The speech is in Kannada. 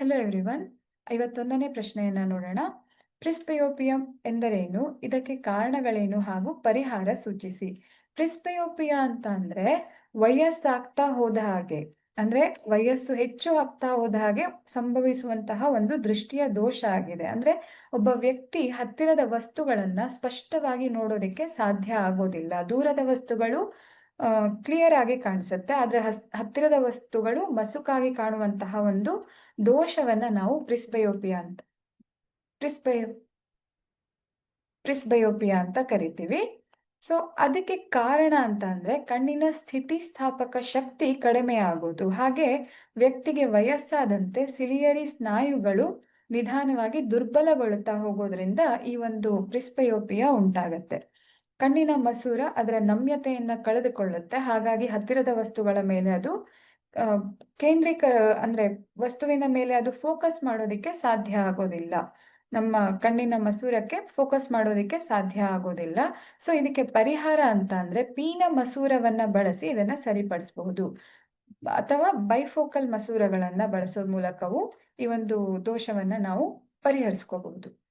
ಹಲೋ ಎವ್ರಿವನ್ ಐವತ್ತೊಂದನೇ ಪ್ರಶ್ನೆಯನ್ನ ನೋಡೋಣ. ಪ್ರಿಸ್ಪಯೋಪಿಯಂ ಎಂದರೇನು? ಇದಕ್ಕೆ ಕಾರಣಗಳೇನು ಹಾಗೂ ಪರಿಹಾರ ಸೂಚಿಸಿ. ಪ್ರಿಸ್ಪಯೋಪಿಯಾ ಅಂತ ಅಂದ್ರೆ ವಯಸ್ಸಾಗ್ತಾ ಹೋದ ಹಾಗೆ, ಅಂದ್ರೆ ವಯಸ್ಸು ಹೆಚ್ಚು ಆಗ್ತಾ ಹೋದ ಹಾಗೆ ಸಂಭವಿಸುವಂತಹ ಒಂದು ದೃಷ್ಟಿಯ ದೋಷ ಆಗಿದೆ. ಅಂದ್ರೆ ಒಬ್ಬ ವ್ಯಕ್ತಿ ಹತ್ತಿರದ ವಸ್ತುಗಳನ್ನ ಸ್ಪಷ್ಟವಾಗಿ ನೋಡೋದಕ್ಕೆ ಸಾಧ್ಯ ಆಗೋದಿಲ್ಲ. ದೂರದ ವಸ್ತುಗಳು ಕ್ಲಿಯರ್ ಆಗಿ ಕಾಣಿಸುತ್ತೆ. ಆದರೆ ಹತ್ತಿರದ ವಸ್ತುಗಳು ಮಸುಕಾಗಿ ಕಾಣುವಂತಹ ಒಂದು ದೋಷವನ್ನ ನಾವು ಪ್ರಿಸ್ಬಯೋಪಿಯಾ ಅಂತ, ಪ್ರಿಸ್ಬಯೋ, ಪ್ರಿಸ್ಬಯೋಪಿಯಾ ಅಂತ ಕರಿತೀವಿ. ಸೊ ಅದಕ್ಕೆ ಕಾರಣ ಅಂತ ಅಂದ್ರೆ ಕಣ್ಣಿನ ಸ್ಥಿತಿಸ್ಥಾಪಕ ಶಕ್ತಿ ಕಡಿಮೆ ಆಗೋದು. ಹಾಗೆ ವ್ಯಕ್ತಿಗೆ ವಯಸ್ಸಾದಂತೆ ಸಿಲಿಯರಿ ಸ್ನಾಯುಗಳು ನಿಧಾನವಾಗಿ ದುರ್ಬಲಗೊಳ್ಳುತ್ತಾ ಹೋಗೋದ್ರಿಂದ ಈ ಒಂದು ಪ್ರಿಸ್ಬಯೋಪಿಯಾ ಉಂಟಾಗತ್ತೆ. ಕಣ್ಣಿನ ಮಸೂರ ಅದರ ನಮ್ಯತೆಯನ್ನ ಕಳೆದುಕೊಳ್ಳುತ್ತೆ. ಹಾಗಾಗಿ ಹತ್ತಿರದ ವಸ್ತುಗಳ ಮೇಲೆ ಅದು ಕೇಂದ್ರೀಕ, ಅಂದ್ರೆ ವಸ್ತುವಿನ ಮೇಲೆ ಅದು ಫೋಕಸ್ ಮಾಡೋದಿಕ್ಕೆ ಸಾಧ್ಯ ಆಗೋದಿಲ್ಲ. ನಮ್ಮ ಕಣ್ಣಿನ ಮಸೂರಕ್ಕೆ ಫೋಕಸ್ ಮಾಡೋದಿಕ್ಕೆ ಸಾಧ್ಯ ಆಗೋದಿಲ್ಲ. ಸೊ ಇದಕ್ಕೆ ಪರಿಹಾರ ಅಂತ ಅಂದ್ರೆ ಪೀನ ಮಸೂರವನ್ನ ಬಳಸಿ ಇದನ್ನ ಸರಿಪಡಿಸಬಹುದು. ಅಥವಾ ಬೈಫೋಕಲ್ ಮಸೂರಗಳನ್ನ ಬಳಸೋ ಮೂಲಕವೂ ಈ ಒಂದು ದೋಷವನ್ನ ನಾವು ಪರಿಹರಿಸ್ಕೋಬಹುದು.